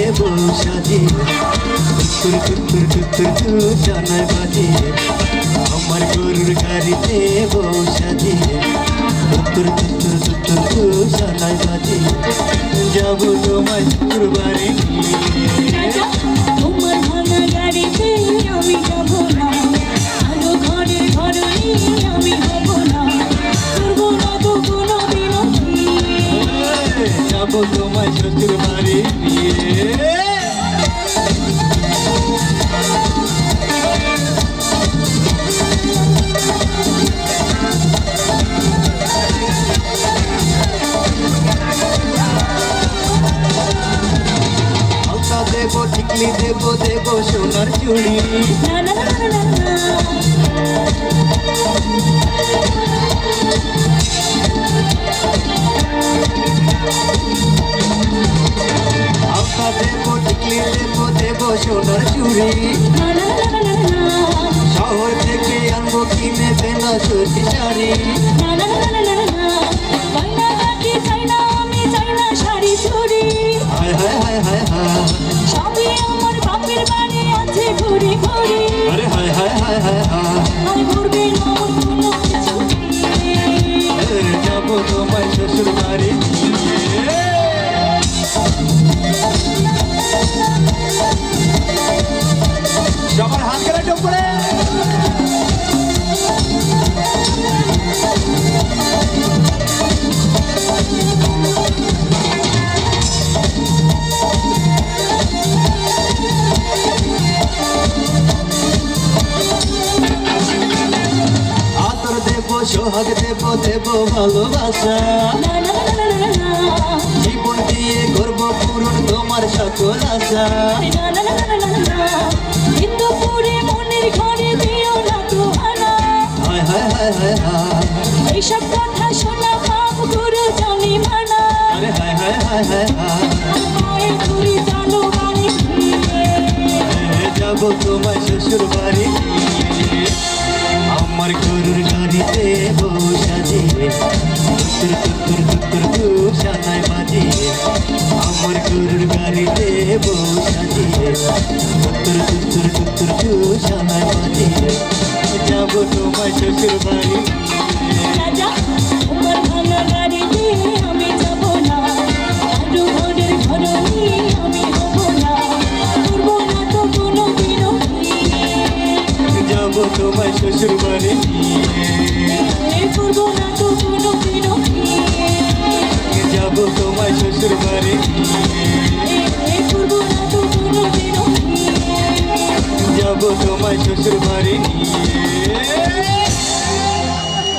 বাজিয়ে টুত্তুর টুত্তুর টুত্তুর টু জানাই বাজিয়ে আমার গরুর গাড়িতে বউ সাজিয়ে টুত্তুর টুত্তুর টুত্তুর টু জানাই বাজিয়ে যাব তোমায় শুক্রবারে তোমার ভাঙা গাড়িতে আমি যাব না। আলো ঘরে ঘরে আমি হব না। করব না তো কোনো বিরতি যাব শ্বশুর বাড়ি নিয়ে দেবো টিকলি দেবো দেবো সোনার চুড়ি সোনার চুরি। শহর থেকে আনব কিনে বেনা সত্যি শাড়ি। হায় হায় হায় হায় হায়। দেব সোহাগ দেব দেব ভালোবাসা জীবন দিয়ে করব পূরণ তোমার সকল আশা। না না না না না না কিন্তু পুরে মনের ঘরে দিও না তো হানা হায় হায় হায় হায় হায়। এইসব কথা শোনা পাপ গুরু জানি মানা। আরে হায় হায় হায় হায় হায়। ঘুরি জানো বাড়ি যাব তোমার শ্বশুর বাড়ি বাজিয়ে যাব তোমার শ্বশুর বাড়ি। রাজা তোমার ভাঙা গাড়ি আমি যাব না। আরও ঘরের ঘরনি আমি হব না। করব না তো কোনো বিরতি যাব তোমার শ্বশুর বাড়ি। করব না তো কোনো বিরতি যাব তোমার শ্বশুর বাড়ি। যাব শ্বশুর বাড়ি।